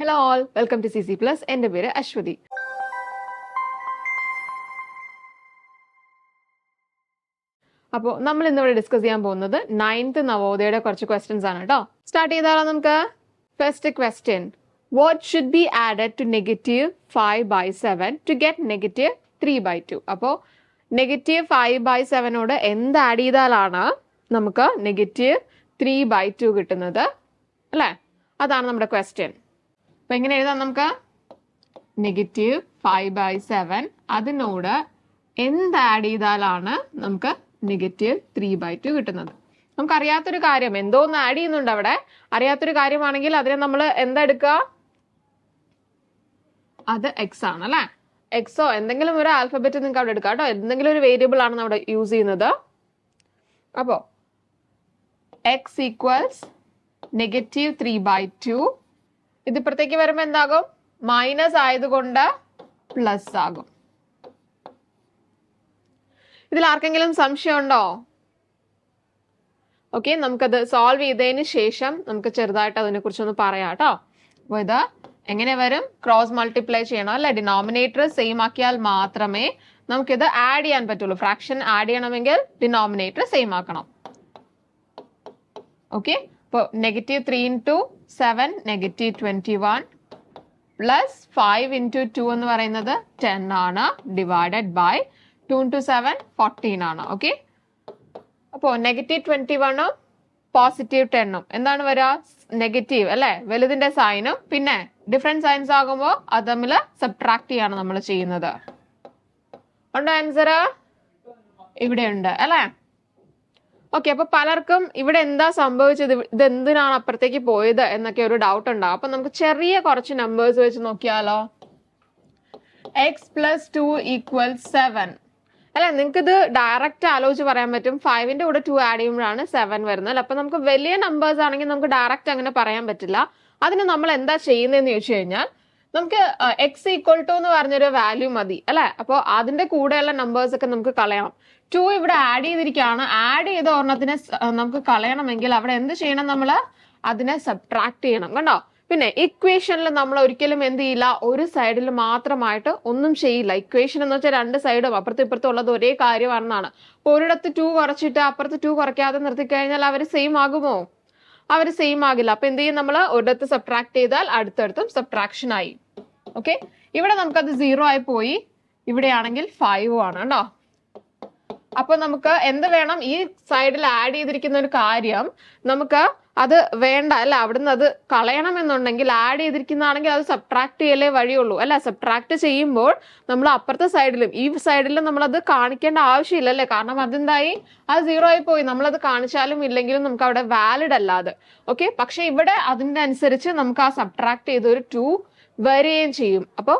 Hello all welcome to C C plus എന്റെ പേര് അശ്വതി. അപ്പോ നമ്മൾ ഇന്നിവിടെ ഡിസ്കസ് ചെയ്യാൻ പോകുന്നത് നയൻത്ത് നവോദയയുടെ കുറച്ച് ക്വസ്റ്റ്യൻസ് ആണ് കേട്ടോ സ്റ്റാർട്ട് ചെയ്താലോ നമുക്ക്? First question what should be added to negative five by seven to get negative three by two അപ്പോൾ നെഗറ്റീവ് ഫൈവ് ബൈ സെവനോട് എന്ത് ആഡ് ചെയ്താലാണ് നമുക്ക് നെഗറ്റീവ് ത്രീ ബൈ ടു കിട്ടുന്നത്? അല്ലേ? അതാണ് നമ്മുടെ ക്വസ്റ്റ്യൻ അപ്പൊ എങ്ങനെ എഴുതാം നമുക്ക്? നെഗറ്റീവ് ഫൈവ് ബൈ സെവൻ അതിനോട് എന്ത് ആഡ് ചെയ്താലാണ് നമുക്ക് നെഗറ്റീവ് ത്രീ ബൈ ടു കിട്ടുന്നത്? നമുക്ക് അറിയാത്തൊരു കാര്യം എന്തോ ഒന്ന് ആഡ് ചെയ്യുന്നുണ്ട് അവിടെ? അറിയാത്തൊരു കാര്യമാണെങ്കിൽ അതിനെ നമ്മൾ എന്താ എടുക്കുക? അത് എക്സ് ആണ് അല്ലെ? എക്സോ എന്തെങ്കിലും ഒരു ആൽഫബറ്റ് നിങ്ങൾക്ക് അവിടെ എടുക്കാം കേട്ടോ. എന്തെങ്കിലും ഒരു വേരിയബിൾ ആണ് അവിടെ യൂസ് ചെയ്യുന്നത്. അപ്പോ X equals negative three by two ഇത് ഇപ്പുറത്തേക്ക് വരുമ്പോൾ എന്താകും? മൈനസ് ആയതുകൊണ്ട് പ്ലസ് ആകും. ഇതിൽ ആർക്കെങ്കിലും സംശയം ഉണ്ടോ? ഓക്കെ നമുക്കത് സോൾവ് ചെയ്തതിന് ശേഷം നമുക്ക് ചെറുതായിട്ട് അതിനെ കുറിച്ചൊന്ന് പറയാം കേട്ടോ. അപ്പോൾ ഇത് എങ്ങനെ വരും? ക്രോസ് മൾട്ടിപ്ലൈ ചെയ്യണം അല്ലെ? ഡിനോമിനേറ്റർ സെയിം ആക്കിയാൽ മാത്രമേ നമുക്കിത് ആഡ് ചെയ്യാൻ പറ്റുള്ളൂ. ഫ്രാക്ഷൻ ആഡ് ചെയ്യണമെങ്കിൽ ഡിനോമിനേറ്റർ സെയിം ആക്കണം. ഓക്കെ ഇപ്പോൾ negative three into seven negative twenty one plus five into two എന്ന് പറയുന്നത് ടെൻ ആണ് divided by two into seven fourteen ആണ് ഓക്കെ അപ്പോൾ നെഗറ്റീവ് ട്വന്റി വണ്ണും പോസിറ്റീവ് ടെണ്ണും എന്താണ് വരിക നെഗറ്റീവ് അല്ലേ? വലുതിന്റെ സൈനും പിന്നെ ഡിഫറെന്റ് സൈൻസ് ആകുമ്പോൾ അത് തമ്മിൽ സബ്ട്രാക്ട് ചെയ്യാണ് നമ്മൾ ചെയ്യുന്നത്. ഉണ്ടോ ആൻസർ ഇവിടെ ഉണ്ട് അല്ലേ? ഓക്കെ അപ്പൊ പലർക്കും ഇവിടെ എന്താ സംഭവിച്ചത്? ഇത് എന്തിനാണ് അപ്പുറത്തേക്ക് പോയത് എന്നൊക്കെ ഒരു ഡൗട്ട് ഉണ്ടാവും. അപ്പൊ നമുക്ക് ചെറിയ കുറച്ച് നമ്പേഴ്സ് വെച്ച് നോക്കിയാലോ. X plus two equal seven അല്ലെ നിങ്ങൾക്ക് ഇത് ഡയറക്റ്റ് ആലോചിച്ച് പറയാൻ പറ്റും. ഫൈവിന്റെ കൂടെ ടു ആഡ് ചെയ്യുമ്പോഴാണ് സെവൻ വരുന്നത് അല്ലെ? അപ്പൊ നമുക്ക് വലിയ നമ്പേഴ്സ് ആണെങ്കിൽ നമുക്ക് ഡയറക്റ്റ് അങ്ങനെ പറയാൻ പറ്റില്ല. അതിന് നമ്മൾ എന്താ ചെയ്യുന്നതെന്ന് ചോദിച്ചു കഴിഞ്ഞാൽ നമുക്ക് എക്സ് ഈക്വൽ ടു എന്ന് പറഞ്ഞൊരു വാല്യൂ മതി അല്ലെ? അപ്പോൾ അതിന്റെ കൂടെയുള്ള നമ്പേഴ്സ് ഒക്കെ നമുക്ക് കളയണം. ടു ഇവിടെ ആഡ് ചെയ്തിരിക്കുകയാണ്. ആഡ് ചെയ്ത ഒരെണ്ണത്തിനെ നമുക്ക് കളയണമെങ്കിൽ അവിടെ എന്ത് ചെയ്യണം നമ്മൾ അതിനെ സബ്ട്രാക്ട് ചെയ്യണം കണ്ടോ? പിന്നെ ഇക്വേഷനിൽ നമ്മൾ ഒരിക്കലും എന്ത് ചെയ്യില്ല ഒരു സൈഡിൽ മാത്രമായിട്ട് ഒന്നും ചെയ്യില്ല. ഇക്വേഷൻ എന്ന് വെച്ചാൽ രണ്ട് സൈഡും അപ്പുറത്തും ഇപ്പുറത്തും ഉള്ളത് ഒരേ കാര്യമാണെന്നാണ്. അപ്പൊ ഒരിടത്ത് ടു കുറച്ചിട്ട് അപ്പുറത്ത് ടു കുറയ്ക്കാതെ നിർത്തിക്കഴിഞ്ഞാൽ അവർ സെയിം ആകുമോ? അവർ സെയിം ആകില്ല. അപ്പൊ എന്ത് ചെയ്യും നമ്മൾ ഒരിടത്ത് സബ്ട്രാക്ട് ചെയ്താൽ അടുത്തടുത്തും സബ്ട്രാക്ഷൻ ആയി. ഓക്കെ ഇവിടെ നമുക്കത് സീറോ ആയി പോയി. ഇവിടെയാണെങ്കിൽ ഫൈവ് ആണ് കേട്ടോ? അപ്പൊ നമുക്ക് എന്ത് വേണം? ഈ സൈഡിൽ ആഡ് ചെയ്തിരിക്കുന്ന ഒരു കാര്യം നമുക്ക് അത് വേണ്ട. അല്ല അവിടുന്ന് അത് കളയണം എന്നുണ്ടെങ്കിൽ ആഡ് ചെയ്തിരിക്കുന്നതാണെങ്കിൽ അത് സബ്ട്രാക്ട് ചെയ്യലേ വഴിയുള്ളൂ. അല്ല സബ്ട്രാക്ട് ചെയ്യുമ്പോൾ നമ്മൾ അപ്പുറത്തെ സൈഡിലും ഈ സൈഡിലും നമ്മൾ അത് കാണിക്കേണ്ട ആവശ്യമില്ല അല്ലേ കാരണം അതെന്തായി? അത് സീറോ ആയി പോയി. നമ്മൾ അത് കാണിച്ചാലും ഇല്ലെങ്കിലും നമുക്ക് അവിടെ വാലിഡ് അല്ലാതെ. ഓക്കെ പക്ഷെ ഇവിടെ അതിന്റെ അനുസരിച്ച് നമുക്ക് ആ സബ്ട്രാക്ട് ചെയ്ത ഒരു ടു വരികയും ചെയ്യും. അപ്പോൾ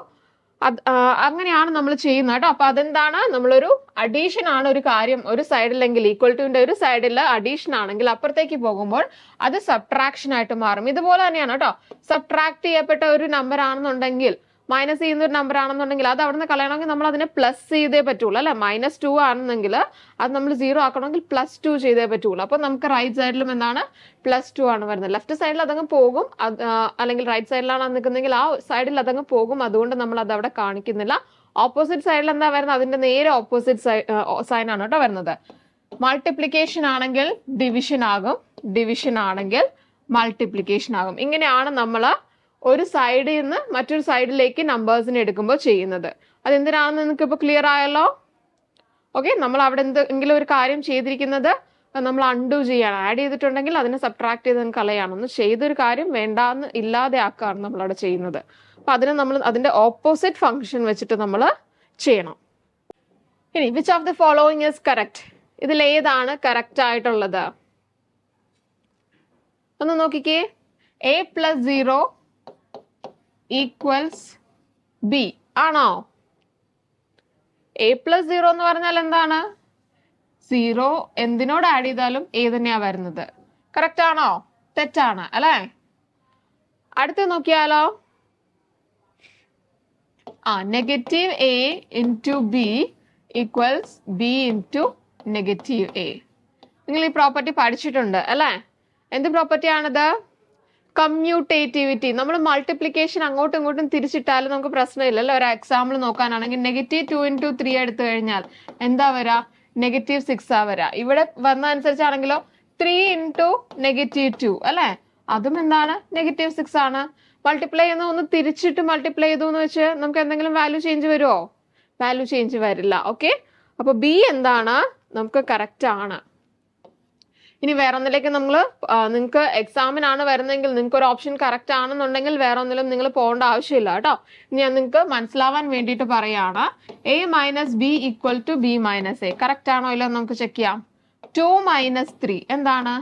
അങ്ങനെയാണ് നമ്മൾ ചെയ്യുന്നത് കേട്ടോ. അപ്പൊ അതെന്താണ്? നമ്മളൊരു അഡീഷൻ ആണ് ഒരു കാര്യം. ഒരു സൈഡിലെങ്കിൽ ഈക്വൽ ടുവിന്റെ ഒരു സൈഡിൽ അഡീഷൻ ആണെങ്കിൽ അപ്പുറത്തേക്ക് പോകുമ്പോൾ അത് സബ്ട്രാക്ഷൻ ആയിട്ട് മാറും. ഇതുപോലെ തന്നെയാണ് കേട്ടോ. സബ്ട്രാക്ട് ചെയ്യപ്പെട്ട ഒരു നമ്പർ ആണെന്നുണ്ടെങ്കിൽ മൈനസ് ചെയ്യുന്ന ഒരു നമ്പർ ആണെന്നുണ്ടെങ്കിൽ അത് അവിടുന്ന് കളയണമെങ്കിൽ നമ്മൾ അതിനെ പ്ലസ് ചെയ്തേ പറ്റുള്ളൂ അല്ലെ? മൈനസ് ടു ആണെന്നെങ്കിൽ അത് നമ്മൾ സീറോ ആക്കണമെങ്കിൽ പ്ലസ് ടു ചെയ്തേ പറ്റുള്ളൂ. അപ്പൊ നമുക്ക് റൈറ്റ് സൈഡിലും എന്താണ്? പ്ലസ് ടു ആണ് വരുന്നത്. ലെഫ്റ്റ് സൈഡിൽ അതങ്ങ് പോകും. അല്ലെങ്കിൽ റൈറ്റ് സൈഡിലാണ് നിൽക്കുന്നെങ്കിൽ ആ സൈഡിൽ അതങ്ങ് പോകും. അതുകൊണ്ട് നമ്മൾ അത് അവിടെ കാണിക്കുന്നില്ല. ഓപ്പോസിറ്റ് സൈഡിൽ എന്താ വരുന്നത്? അതിന്റെ നേരെ ഓപ്പോസിറ്റ് സൈൻ ആണ് കേട്ടോ വരുന്നത്. മൾട്ടിപ്ലിക്കേഷൻ ആണെങ്കിൽ ഡിവിഷൻ ആകും. ഡിവിഷൻ ആണെങ്കിൽ മൾട്ടിപ്ലിക്കേഷൻ ആകും. ഇങ്ങനെയാണ് നമ്മൾ ഒരു സൈഡിൽ നിന്ന് മറ്റൊരു സൈഡിലേക്ക് നമ്പേഴ്സിനെ എടുക്കുമ്പോൾ ചെയ്യുന്നത്. അതെന്തിനാണെന്ന് നിങ്ങൾക്ക് ഇപ്പോൾ ക്ലിയർ ആയല്ലോ? ഓക്കെ നമ്മൾ അവിടെ എന്തെങ്കിലും ഒരു കാര്യം ചെയ്തിരിക്കുന്നത് നമ്മൾ അൺഡു ചെയ്യാണ്. ആഡ് ചെയ്തിട്ടുണ്ടെങ്കിൽ അതിനെ സബ്ട്രാക്ട് ചെയ്ത് നിങ്ങൾക്ക് കളയാണ്. ഒന്ന് ചെയ്തൊരു കാര്യം വേണ്ടാന്ന് ഇല്ലാതെ ആക്കുകയാണ് നമ്മൾ അവിടെ ചെയ്യുന്നത്. അപ്പൊ അതിന് നമ്മൾ അതിന്റെ ഓപ്പോസിറ്റ് ഫംഗ്ഷൻ വെച്ചിട്ട് നമ്മൾ ചെയ്യണം. ഇനി which of the following is correct ഇതിൽ ഏതാണ് കറക്റ്റ് ആയിട്ടുള്ളത്? ഒന്ന് നോക്കിക്കേ. A plus zero equals B ആണോ? എ പ്ലസ് സീറോ എന്ന് പറഞ്ഞാൽ എന്താണ്? സീറോ എന്തിനോട് ആഡ് ചെയ്താലും എ തന്നെയാ വരുന്നത്. കറക്റ്റ് ആണോ? തെറ്റാണ് അല്ലേ? അടുത്ത് നോക്കിയാലോ? ആ negative A into B equals B into negative A നിങ്ങൾ ഈ പ്രോപ്പർട്ടി പഠിച്ചിട്ടുണ്ട് അല്ലേ? എന്ത് പ്രോപ്പർട്ടി ആണിത്? കമ്മ്യൂട്ടേറ്റിവിറ്റി. നമ്മൾ മൾട്ടിപ്ലിക്കേഷൻ അങ്ങോട്ടും ഇങ്ങോട്ടും തിരിച്ചിട്ടാലും നമുക്ക് പ്രശ്നമില്ലല്ലോ. ഒരു എക്സാമ്പിൾ നോക്കാനാണെങ്കിൽ നെഗറ്റീവ് ടു ഇന്റു ത്രീ എടുത്തു കഴിഞ്ഞാൽ എന്താ വരാ? നെഗറ്റീവ് സിക്സ് ആ വരാ. ഇവിടെ വന്ന അനുസരിച്ചാണെങ്കിലോ ത്രീ ഇന്റു നെഗറ്റീവ് ടു അല്ലേ? അതും എന്താണ്? നെഗറ്റീവ് സിക്സ് ആണ്. മൾട്ടിപ്ലൈ ചെയ്യുന്ന ഒന്ന് തിരിച്ചിട്ട് മൾട്ടിപ്ലൈ ചെയ്തു എന്ന് വെച്ച് നമുക്ക് എന്തെങ്കിലും വാല്യൂ ചേഞ്ച് വരുമോ വാല്യൂ ചേഞ്ച് വരില്ല. ഓക്കെ അപ്പൊ ബി എന്താണ്? നമുക്ക് കറക്റ്റ് ആണ്. ഇനി വേറെ ഒന്നിലേക്ക് നമ്മൾ നിങ്ങൾക്ക് എക്സാമിനാണ് വരുന്നതെങ്കിൽ നിങ്ങൾക്ക് ഒരു ഓപ്ഷൻ കറക്റ്റ് ആണെന്നുണ്ടെങ്കിൽ വേറെ ഒന്നിലും നിങ്ങൾ പോകേണ്ട ആവശ്യമില്ല കേട്ടോ. ഞാൻ നിങ്ങൾക്ക് മനസ്സിലാവാൻ വേണ്ടിയിട്ട് പറയാണ്. A minus B equal to B minus A correct ആണോ ഇല്ലോ നമുക്ക് ചെക്ക് ചെയ്യാം. ടു മൈനസ് ത്രീ എന്താണ്?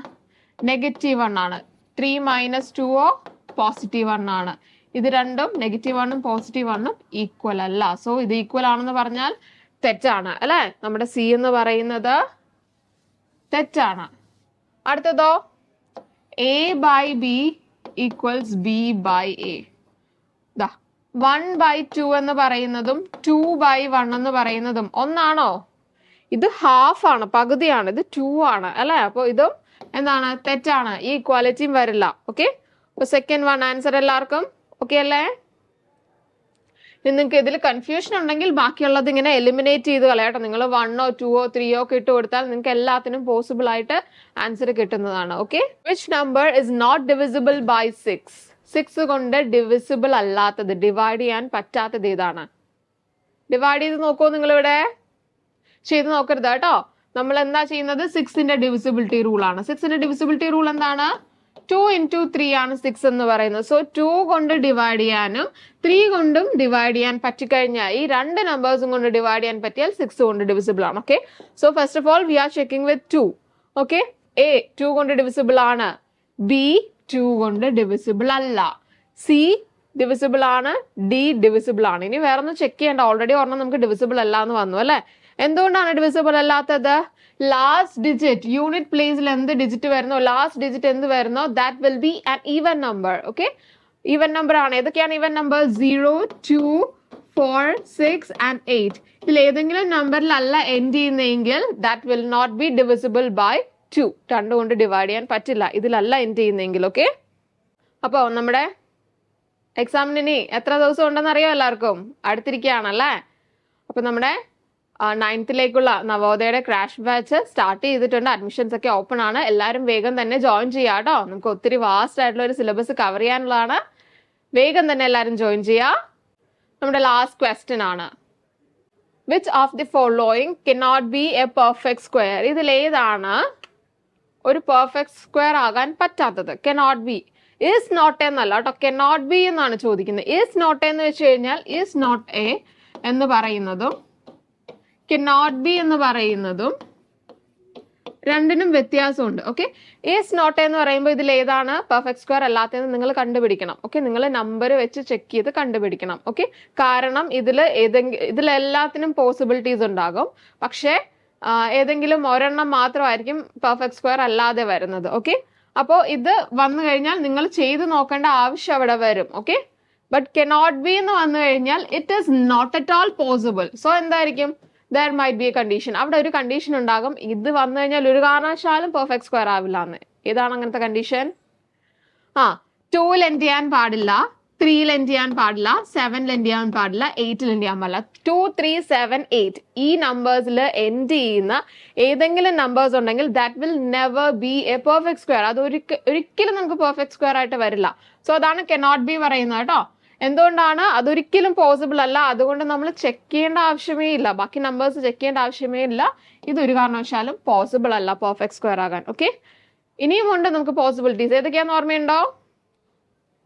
നെഗറ്റീവ് വൺ ആണ്. Three minus two oh positive one ആണ്. ഇത് രണ്ടും നെഗറ്റീവ് വണ്ണും പോസിറ്റീവ് വണ്ണും ഈക്വൽ അല്ല. സോ ഇത് ഈക്വൽ ആണെന്ന് പറഞ്ഞാൽ തെറ്റാണ്. അല്ലേ? നമ്മുടെ സി എന്ന് പറയുന്നത് തെറ്റാണ്. അടുത്തതോ? A by B equals B by A one by two എന്ന് പറയുന്നതും ടു ബൈ വൺ എന്ന് പറയുന്നതും ഒന്നാണോ? ഇത് ഹാഫ് ആണ് പകുതിയാണ് ഇത് ടു ആണ് അല്ലെ? അപ്പൊ ഇതും എന്താണ്? തെറ്റാണ് ഈ ഇക്വാലിറ്റിയും വരില്ല ഓക്കെ അപ്പൊ സെക്കൻഡ് വൺ ആൻസർ എല്ലാവർക്കും ഓക്കെ അല്ലേ? നിങ്ങൾക്ക് ഇതിൽ കൺഫ്യൂഷൻ ഉണ്ടെങ്കിൽ ബാക്കിയുള്ളത് ഇങ്ങനെ എലിമിനേറ്റ് ചെയ്ത് കളയാട്ടോ നിങ്ങൾ വണ്ണോ ടുവോ ത്രീയോ ഒക്കെ ഇട്ട് കൊടുത്താൽ നിങ്ങൾക്ക് എല്ലാത്തിനും പോസിബിൾ ആയിട്ട് ആൻസർ കിട്ടുന്നതാണ്. Okay which number is not divisible by six six കൊണ്ട് ഡിവിസിബിൾ അല്ലാത്തത് ഡിവൈഡ് ചെയ്യാൻ പറ്റാത്തത് ഏതാണ്? ഡിവൈഡ് ചെയ്ത് നോക്കൂ നിങ്ങളിവിടെ? ചെയ്ത് നോക്കരുത് കേട്ടോ. നമ്മൾ എന്താ ചെയ്യുന്നത്? സിക്സിന്റെ ഡിവിസിബിലിറ്റി റൂൾ ആണ്. സിക്സിന്റെ ഡിവിസിബിലിറ്റി റൂൾ എന്താണ്? ടു ഇന്റു ത്രീ ആണ് സിക്സ് എന്ന് പറയുന്നത്. സോ ടു കൊണ്ട് ഡിവൈഡ് ചെയ്യാനും ത്രീ കൊണ്ടും ഡിവൈഡ് ചെയ്യാൻ പറ്റിക്കഴിഞ്ഞാൽ ഈ രണ്ട് നമ്പേഴ്സും കൊണ്ട് ഡിവൈഡ് ചെയ്യാൻ പറ്റിയാൽ സിക്സ് കൊണ്ട് ഡിവിസിബിൾ ആണ്. Okay so first of all we are checking with two okay A two കൊണ്ട് ഡിവിസിബിൾ ആണ്. ബി ടു കൊണ്ട് ഡിവിസിബിൾ അല്ല. സി ഡിവിസിബിൾ ആണ്. ഡി ഡിവിസിബിൾ ആണ്. ഇനി വേറൊന്നും ചെക്ക് ചെയ്യേണ്ട. ഓൾറെഡി ഒരെണ്ണം നമുക്ക് ഡിവിസിബിൾ അല്ല എന്ന് വന്നു അല്ലെ? എന്തുകൊണ്ടാണ് ഡിവിസിബിൾ അല്ലാത്തത്? ലാസ്റ്റ് ഡിജിറ്റ് യൂണിറ്റ് പ്ലേസിൽ എന്ത് ഡിജിറ്റ് വരുന്നോ ലാസ്റ്റ് ഡിജിറ്റ് എന്ത് വരുന്നോ that will be an even number okay even number ആണ്. ഏതൊക്കെയാണ് even number zero two four six and eight ഇതിൽ ഏതെങ്കിലും നമ്പറിലല്ല എൻഡ് ചെയ്യുന്നെങ്കിൽ that will not be divisible by two രണ്ട് കൊണ്ട് ഡിവൈഡ് ചെയ്യാൻ പറ്റില്ല. ഇതിലല്ല എൻഡ് ചെയ്യുന്നെങ്കിൽ ഓക്കെ അപ്പോൾ നമ്മുടെ എക്സാമിന് എത്ര ദിവസം ഉണ്ടെന്ന് അറിയാം എല്ലാവർക്കും? അടുത്തിരിക്കുകയാണല്ലേ? അപ്പോൾ നമ്മുടെ നയൻത്തിലേക്കുള്ള നവോദയയുടെ ക്രാഷ് ബാച്ച് സ്റ്റാർട്ട് ചെയ്തിട്ടുണ്ട്. അഡ്മിഷൻസ് ഒക്കെ ഓപ്പൺ ആണ്. എല്ലാവരും വേഗം തന്നെ ജോയിൻ ചെയ്യാം കേട്ടോ നമുക്ക് ഒത്തിരി വാസ്റ്റ് ആയിട്ടുള്ള ഒരു സിലബസ് കവർ ചെയ്യാനുള്ളതാണ്. വേഗം തന്നെ എല്ലാവരും ജോയിൻ ചെയ്യുക നമ്മുടെ ലാസ്റ്റ് ക്വസ്റ്റ്യൻ ആണ്. Which of the following cannot be a perfect square ഇതിൽ ഏതാണ് ഒരു പെർഫെക്റ്റ് സ്ക്വയർ ആകാൻ പറ്റാത്തത്? കെനോട്ട് ബി ഈസ് നോട്ട് എന്നല്ല കേട്ടോ കെനോട്ട് ബി എന്നാണ് ചോദിക്കുന്നത്. ഈസ് നോട്ട് എന്ന് വെച്ച് കഴിഞ്ഞാൽ ഈസ് നോട്ട് എ എന്ന് പറയുന്നതും കെനോട്ട് ബി എന്ന് പറയുന്നതും രണ്ടിനും വ്യത്യാസമുണ്ട് ഓക്കെ ഈസ് നോട്ട് എന്ന് പറയുമ്പോൾ ഇതിൽ ഏതാണ്? പെർഫെക്റ്റ് സ്ക്വയർ അല്ലാത്തതെന്ന് നിങ്ങൾ കണ്ടുപിടിക്കണം ഓക്കെ നിങ്ങൾ നമ്പർ വെച്ച് ചെക്ക് ചെയ്ത് കണ്ടുപിടിക്കണം ഓക്കെ കാരണം ഇതിൽ ഏതെങ്കിലും ഇതിലെല്ലാത്തിനും പോസിബിലിറ്റീസ് ഉണ്ടാകും. പക്ഷേ ഏതെങ്കിലും ഒരെണ്ണം മാത്രമായിരിക്കും പെർഫെക്റ്റ് സ്ക്വയർ അല്ലാതെ വരുന്നത് ഓക്കെ അപ്പോൾ ഇത് വന്നു കഴിഞ്ഞാൽ നിങ്ങൾ ചെയ്ത് നോക്കേണ്ട ആവശ്യം അവിടെ വരും ഓക്കെ ബട്ട് കെനോട്ട് ബി എന്ന് വന്നു കഴിഞ്ഞാൽ it is not at all possible so എന്തായിരിക്കും? There might be a condition അവിടെ ഒരു കണ്ടീഷൻ ഉണ്ടാകും. ഇത് വന്നു കഴിഞ്ഞാൽ ഒരു കാരണവശാലും പെർഫെക്റ്റ് സ്ക്വയർ ആവില്ല എന്ന്. ഏതാണ് അങ്ങനത്തെ കണ്ടീഷൻ ആ ടൂവിൽ ലെൻഡ് ചെയ്യാൻ പാടില്ല ത്രീയിൽ എൻഡ് ചെയ്യാൻ പാടില്ല സെവനിൽ എൻഡ് ചെയ്യാൻ പാടില്ല എയ്റ്റിൽ എൻഡ് ചെയ്യാൻ പാടില്ല. ടു ത്രീ സെവൻ എയ്റ്റ് ഈ നമ്പേഴ്സിൽ എൻഡ് ചെയ്യുന്ന ഏതെങ്കിലും നമ്പേഴ്സ് ഉണ്ടെങ്കിൽ that will never be a perfect square അത് ഒരിക്ക- ഒരിക്കലും നമുക്ക് പെർഫെക്റ്റ് സ്ക്വയർ ആയിട്ട് വരില്ല. സോ അതാണ് കെ നോട്ട് ബി പറയുന്നത് കേട്ടോ. എന്തുകൊണ്ടാണ് അതൊരിക്കലും പോസിബിൾ അല്ല? അതുകൊണ്ട് നമ്മൾ ചെക്ക് ചെയ്യേണ്ട ആവശ്യമേ ഇല്ല. ബാക്കി നമ്പേഴ്സ് ചെക്ക് ചെയ്യേണ്ട ആവശ്യമേ ഇല്ല. ഇത് ഒരു കാരണവശാലും പോസിബിൾ അല്ല പെർഫെക്റ്റ് സ്ക്വയർ ആകാൻ. ഓക്കെ ഇനിയും ഉണ്ട് നമുക്ക് പോസിബിലിറ്റീസ് ഏതൊക്കെയാന്ന് ഓർമ്മയുണ്ടോ?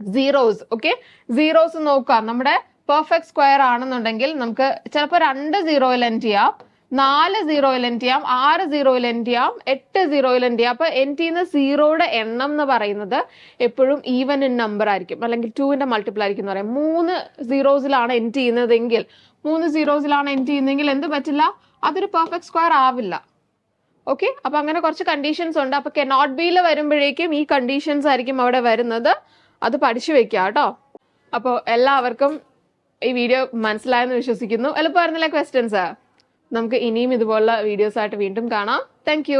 സീറോസ് ഓക്കെ സീറോസ് നോക്കുക. നമ്മുടെ പെർഫെക്റ്റ് സ്ക്വയർ ആണെന്നുണ്ടെങ്കിൽ നമുക്ക് ചിലപ്പോൾ രണ്ട് സീറോയിൽ എൻഡ് ചെയ്യാം. നാല് സീറോയിൽ എൻഡ് ചെയ്യാം ആറ് സീറോയിൽ എൻഡ് ചെയ്യാം എട്ട് സീറോയിൽ എൻഡ് ചെയ്യാം. അപ്പൊ എൻഡ് ചെയ്യുന്ന സീറോയുടെ എണ്ണം എന്ന് പറയുന്നത് എപ്പോഴും ഈവൻ ഇൻ നമ്പർ ആയിരിക്കും. അല്ലെങ്കിൽ ടുവിന്റെ മൾട്ടിപ്പിൾ ആയിരിക്കും എന്ന് പറയാം. മൂന്ന് സീറോസിലാണ് എൻഡ് ചെയ്യുന്നതെങ്കിൽ മൂന്ന് സീറോസിലാണ് എൻഡ് ചെയ്യുന്നതെങ്കിൽ എന്ത് പറ്റില്ല? അതൊരു പെർഫെക്റ്റ് സ്ക്വയർ ആവില്ല. ഓക്കെ അപ്പൊ അങ്ങനെ കുറച്ച് കണ്ടീഷൻസ് ഉണ്ട്. അപ്പൊ കെനോട്ട് ബിയിൽ വരുമ്പോഴേക്കും ഈ കണ്ടീഷൻസ് ആയിരിക്കും അവിടെ വരുന്നത്. അത് പഠിച്ചു വെക്കുക കേട്ടോ. അപ്പോൾ എല്ലാവർക്കും ഈ വീഡിയോ മനസ്സിലായെന്ന് വിശ്വസിക്കുന്നു. എളുപ്പമായിരുന്നില്ല ക്വസ്റ്റ്യൻസ് നമുക്ക് ഇനിയും ഇതുപോലുള്ള വീഡിയോസ് ആയിട്ട് വീണ്ടും കാണാം. താങ്ക്